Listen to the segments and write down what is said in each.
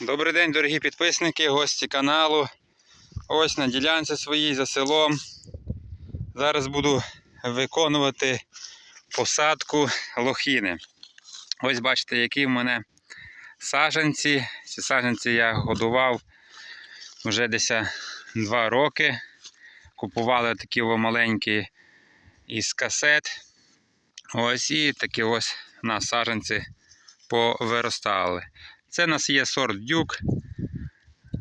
Добрий день, дорогі підписники, гості каналу. Ось на ділянці своїй за селом. Зараз буду виконувати посадку лохіни. Ось бачите, які в мене саджанці. Ці саджанці я годував вже десь 2 роки. Купували такі маленькі із касет. Ось і такі ось у нас саджанці повиростали. Це у нас є сорт дюк.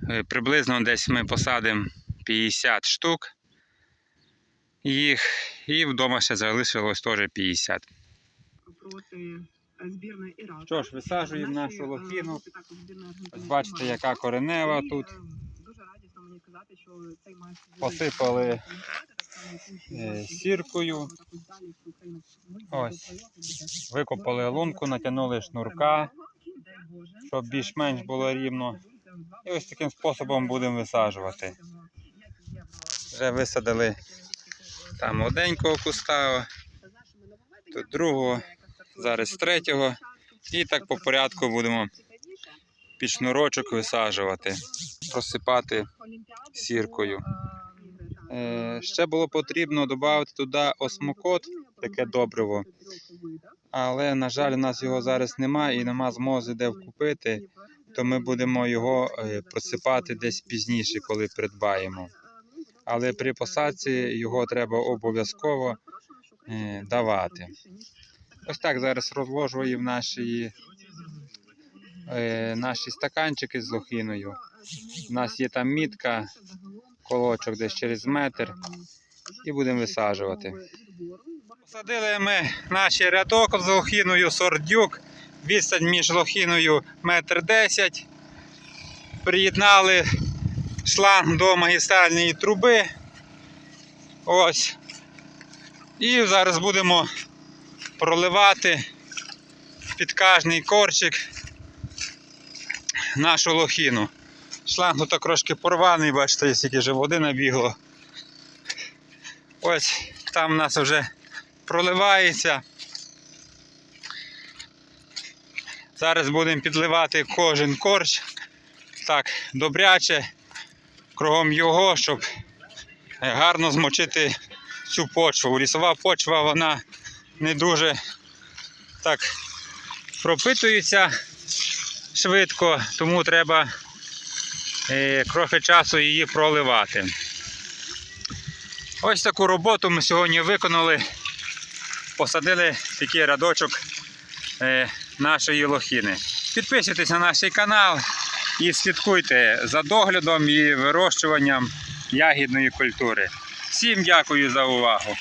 Е, Приблизно десь ми посадимо 50 штук їх. І вдома ще залишилось теж 50. проти е, збірної Іраку. Що ж, висаджуємо нашу е, лохіну. бачите, яка коренева тут. Дуже радісно мені казати, що цей Посипали, сіркою. ось. Викопали лунку, натягнули шнурка. Щоб більш-менш було рівно. І ось таким способом будемо висаджувати. Вже висадили там оденького куста, тут другого, зараз третього. І так по порядку будемо під шнурочок висаджувати, просипати сіркою. Е, ще було потрібно додати туди осмокот, таке добриво. Але, на жаль, у нас його зараз немає і нема змоги де вкупити, то ми будемо його е, просипати десь пізніше, коли придбаємо. Але при посадці його треба обов'язково е, давати. Ось так зараз розложую в наші, е, наші стаканчики з лохіною. У нас є там мітка, колочок десь через метр, і будемо висаджувати. Посадили ми наш рядок з лохіною сордюк. Відстань між лохіною метр десять. Приєднали шланг до магістральної труби. Ось. І зараз будемо проливати під кожний корчик нашу лохіну. Шланг тут трошки порваний, бачите, скільки вже води набігло. Ось там у нас вже проливається. Зараз будемо підливати кожен корч так добряче кругом його, щоб гарно змочити цю почву. Лісова почва вона не дуже так пропитується швидко, тому треба е, трохи часу її проливати. Ось таку роботу ми сьогодні виконали. Посадили такий рядочок е, нашої лохіни. Підписуйтесь на наш канал і слідкуйте за доглядом і вирощуванням ягідної культури. Всім дякую за увагу!